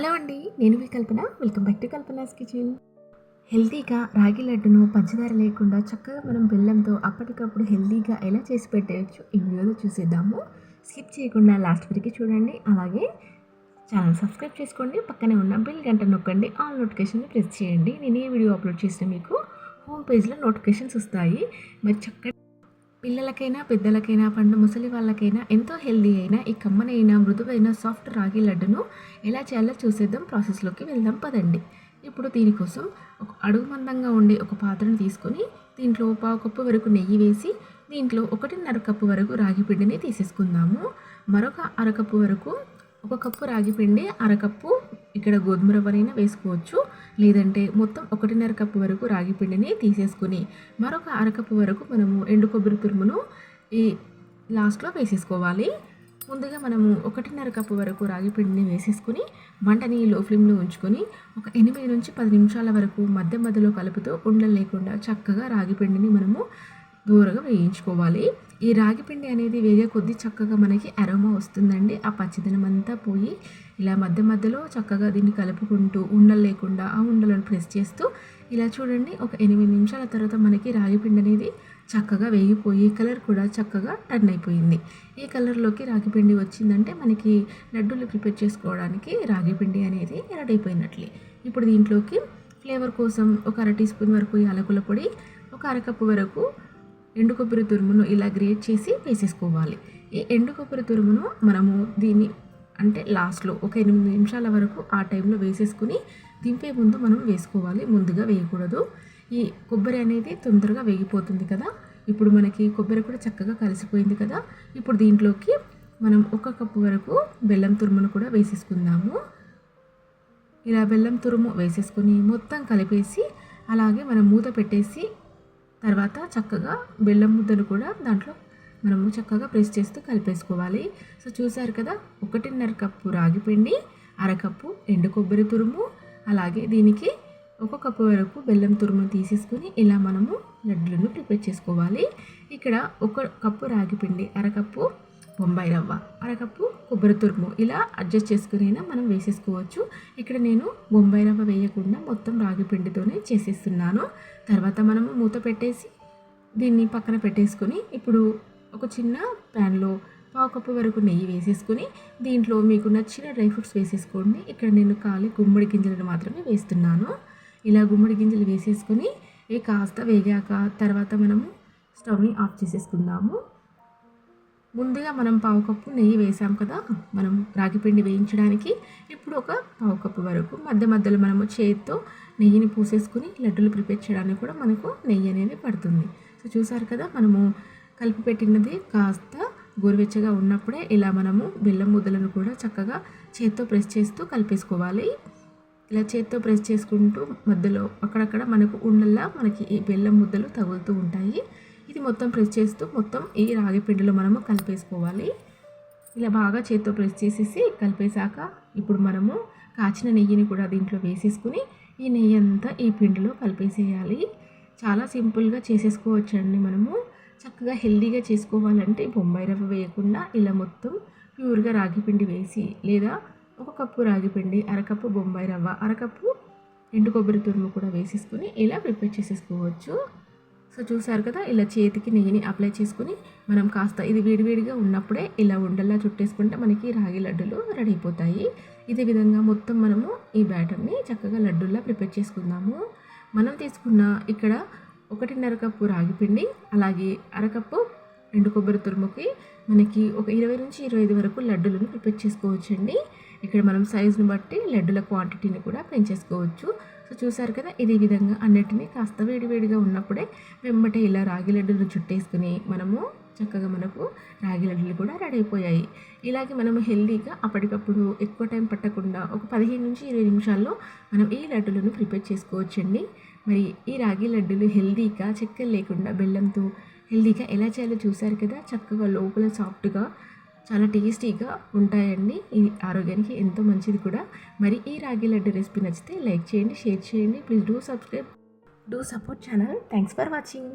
Hello అండి నేను మీ Kalpana. Welcome back to Kalpana's kitchen. హెల్తీగా రాగి లడ్డును పంచదార లేకుండా చక్కగా మనం బెల్లంతో అప్పటికప్పుడు హెల్తీగా ఎలా చేసి పెట్టేయచ్చు ఈ వీడియోలో చూసేద్దాము. స్కిప్ చేయకుండా లాస్ట్ వరకు చూడండి. అలాగే ఛానల్ సబ్స్క్రైబ్ చేసుకోండి. పక్కనే ఉన్న బెల్ గంట నొక్కండి. ఆల్ నోటిఫికేషన్ ప్రెస్ చేయండి. నేను ఏ వీడియో అప్లోడ్ చేసిన మీకు హోమ్ పేజ్లో నోటిఫికేషన్స్ వస్తాయి. మరి చక్కటి పిల్లలకైనా పెద్దలకైనా పండు ముసలి వాళ్ళకైనా ఎంతో హెల్దీ అయిన ఈ కమ్మనైన మృదువైన సాఫ్ట్ రాగి లడ్డును ఎలా చేయాలో చూసేద్దాం ప్రాసెస్లోకి వెళ్దాం పదండి. ఇప్పుడు దీనికోసం ఒక అడుగు మందంగా ఉండే ఒక పాత్రను తీసుకొని దీంట్లో పావు కప్పు వరకు నెయ్యి వేసి దీంట్లో ఒకటిన్నర కప్పు వరకు రాగి పిండిని తీసేసుకుందాము. మరొక అరకప్పు వరకు ఒక కప్పు రాగి పిండి అరకప్పు ఇక్కడ గోధుమ రవ్వనైనా వేసుకోవచ్చు. లేదంటే మొత్తం ఒకటిన్నర కప్పు వరకు రాగి పిండిని తీసేసుకుని మరొక అరకప్పు వరకు మనము ఎండు కొబ్బరి తురుమును ఈ లాస్ట్లో వేసేసుకోవాలి. ముందుగా మనము ఒకటిన్నర కప్పు వరకు రాగి పిండిని వేసేసుకుని మంటని లో ఫ్లేమ్లో ఉంచుకొని ఒక ఎనిమిది నుంచి పది నిమిషాల వరకు మధ్య మధ్యలో కలుపుతూ ఉండలు లేకుండా చక్కగా రాగి పిండిని మనము దూరగా వేయించుకోవాలి. ఈ రాగి పిండి అనేది వేగే కొద్దీ చక్కగా మనకి అరోమా వస్తుందండి. ఆ పచ్చదనం అంతా పోయి ఇలా మధ్య మధ్యలో చక్కగా దీన్ని కలుపుకుంటూ ఉండలు లేకుండా ఆ ఉండలను ప్రెస్ చేస్తూ ఇలా చూడండి. ఒక ఎనిమిది నిమిషాల తర్వాత మనకి రాగి పిండి అనేది చక్కగా వేగిపోయి కలర్ కూడా చక్కగా టర్న్ అయిపోయింది. ఈ కలర్లోకి రాగి పిండి వచ్చిందంటే మనకి లడ్డూలు ప్రిపేర్ చేసుకోవడానికి రాగి పిండి అనేది రెడీ అయిపోయినట్లే. ఇప్పుడు దీంట్లోకి ఫ్లేవర్ కోసం ఒక అర టీ స్పూన్ వరకు యాలకుల పొడి ఒక అరకప్పు వరకు ఎండు కొబ్బరి తురుమును ఇలా గ్రేట్ చేసి వేసేసుకోవాలి. ఈ ఎండు కొబ్బరి తురుమును మనము దీన్ని అంటే లాస్ట్లో ఒక ఎనిమిది నిమిషాల వరకు ఆ టైంలో వేసేసుకుని దింపే ముందు మనం వేసుకోవాలి. ముందుగా వేయకూడదు. ఈ కొబ్బరి అనేది తొందరగా వేగిపోతుంది కదా. ఇప్పుడు మనకి కొబ్బరి కూడా చక్కగా కలిసిపోయింది కదా. ఇప్పుడు దీంట్లోకి మనం ఒక కప్పు వరకు బెల్లం తురుమును కూడా వేసేసుకుందాము. ఇలా బెల్లం తురుము వేసేసుకొని మొత్తం కలిపేసి అలాగే మనం మూత పెట్టేసి తర్వాత చక్కగా బెల్లం ముద్దను కూడా దాంట్లో మనము చక్కగా ప్రెస్ చేస్తూ కలిపేసుకోవాలి. సో చూసారు కదా ఒకటిన్నర కప్పు రాగి పిండి అరకప్పు ఎండు కొబ్బరి తురుము అలాగే దీనికి ఒక కప్పు వరకు బెల్లం తురుము తీసేసుకుని ఇలా మనము లడ్లను ప్రిపేర్ చేసుకోవాలి. ఇక్కడ ఒక కప్పు రాగి పిండి అరకప్పు బొంబాయి రవ్వ అరకప్పు కొబ్బరి తురుము ఇలా అడ్జస్ట్ చేసుకునైనా మనం వేసేసుకోవచ్చు. ఇక్కడ నేను బొంబాయి రవ్వ వేయకుండా మొత్తం రాగి పిండితోనే చేసేస్తున్నాను. తర్వాత మనము మూత పెట్టేసి దీన్ని పక్కన పెట్టేసుకొని ఇప్పుడు ఒక చిన్న ప్యాన్లో పావు కప్పు వరకు నెయ్యి వేసేసుకొని దీంట్లో మీకు నచ్చిన డ్రై ఫ్రూట్స్ వేసేసుకోండి. ఇక్కడ నేను ఖాళీ గుమ్మడి గింజలను మాత్రమే వేస్తున్నాను. ఇలా గుమ్మడి గింజలు వేసేసుకొని ఇవి కాస్త వేగాక తర్వాత మనము స్టవ్ని ఆఫ్ చేసేసుకుందాము. ముందుగా మనం పావు కప్పు నెయ్యి వేసాం కదా? మనం రాగిపిండి వేయించడానికి ఇప్పుడు ఒక పావు కప్పు వరకు. మధ్య మధ్యలో మనము చేతితో నెయ్యిని పూసేసుకుని లడ్డూలు ప్రిపేర్ చేయడానికి కూడా మనకు నెయ్యి అనేది పడుతుంది. సో చూసారు కదా మనము కలిపి పెట్టినది కాస్త గోరువెచ్చగా ఉన్నప్పుడే ఇలా మనము బెల్లం ముద్దలను కూడా చక్కగా చేత్తో ప్రెస్ చేస్తూ కలిపేసుకోవాలి. ఇలా చేత్తో ప్రెస్ చేసుకుంటూ మధ్యలో అక్కడక్కడ మనకు ఉండల్లా మనకి ఈ బెల్లం ముద్దలు తగులుతూ ఉంటాయి. ఇది మొత్తం ప్రెస్ చేస్తూ మొత్తం ఈ రాగి పిండిలో మనము కలిపేసుకోవాలి. ఇలా బాగా చేత్తో ప్రెస్ చేసేసి కలిపేశాక ఇప్పుడు మనము కాచిన నెయ్యిని కూడా దీంట్లో వేసేసుకుని ఈ నెయ్యి అంతా ఈ పిండిలో కలిపేసేయాలి. చాలా సింపుల్గా చేసేసుకోవచ్చండి మనము. చక్కగా హెల్దీగా చేసుకోవాలంటే బొంబాయి రవ్వ వేయకుండా ఇలా మొత్తం ప్యూర్గా రాగి పిండి వేసి లేదా ఒక కప్పు రాగిపిండి అరకప్పు బొంబాయి రవ్వ అరకప్పు ఎండు కొబ్బరి తురుము కూడా వేసేసుకుని ఇలా ప్రిపేర్ చేసేసుకోవచ్చు. సో చూసారు కదా ఇలా చేతికి నెయ్యిని అప్లై చేసుకుని మనం కాస్త ఇది వేడివేడిగా ఉన్నప్పుడే ఇలా ఉండల్లా చుట్టేసుకుంటే మనకి రాగి లడ్డులు రెడీ అయిపోతాయి. ఇదే విధంగా మొత్తం మనము ఈ బ్యాటర్ని చక్కగా లడ్డూల్లా ప్రిపేర్ చేసుకుందాము. మనం తీసుకున్న ఇక్కడ ఒకటిన్నర కప్పు రాగి పిండి అలాగే అరకప్పు రెండు కొబ్బరి తురుముకి మనకి ఒక ఇరవై నుంచి ఇరవై ఐదు వరకు లడ్డూలను ప్రిపేర్ చేసుకోవచ్చండి. ఇక్కడ మనం సైజుని బట్టి లడ్డుల క్వాంటిటీని కూడా పెంచేసుకోవచ్చు. సో చూసారు కదా ఇదే విధంగా అన్నిటినీ కాస్త వేడివేడిగా ఉన్నప్పుడే వెంబటే ఇలా రాగి లడ్డులు చుట్టేసుకుని మనము చక్కగా మనకు రాగి లడ్డులు కూడా రెడీ అయిపోయాయి. ఇలాగే మనం హెల్దీగా అప్పటికప్పుడు ఎక్కువ టైం పట్టకుండా ఒక పదిహేను నుంచి ఇరవై నిమిషాల్లో మనం ఈ లడ్డులను ప్రిపేర్ చేసుకోవచ్చండి. మరి ఈ రాగి లడ్డులు హెల్దీగా చక్కెర లేకుండా బెల్లంతో హెల్దీగా ఎలా చేయాలో చూసారు కదా చక్కగా లోపల సాఫ్ట్గా చాలా టేస్టీగా ఉంటాయండి. ఇది ఆరోగ్యానికి ఎంతో మంచిది కూడా. మరి ఈ రాగి లడ్డు రెసిపీ నచ్చితే లైక్ చేయండి షేర్ చేయండి. Please do subscribe do support channel. Thanks for watching.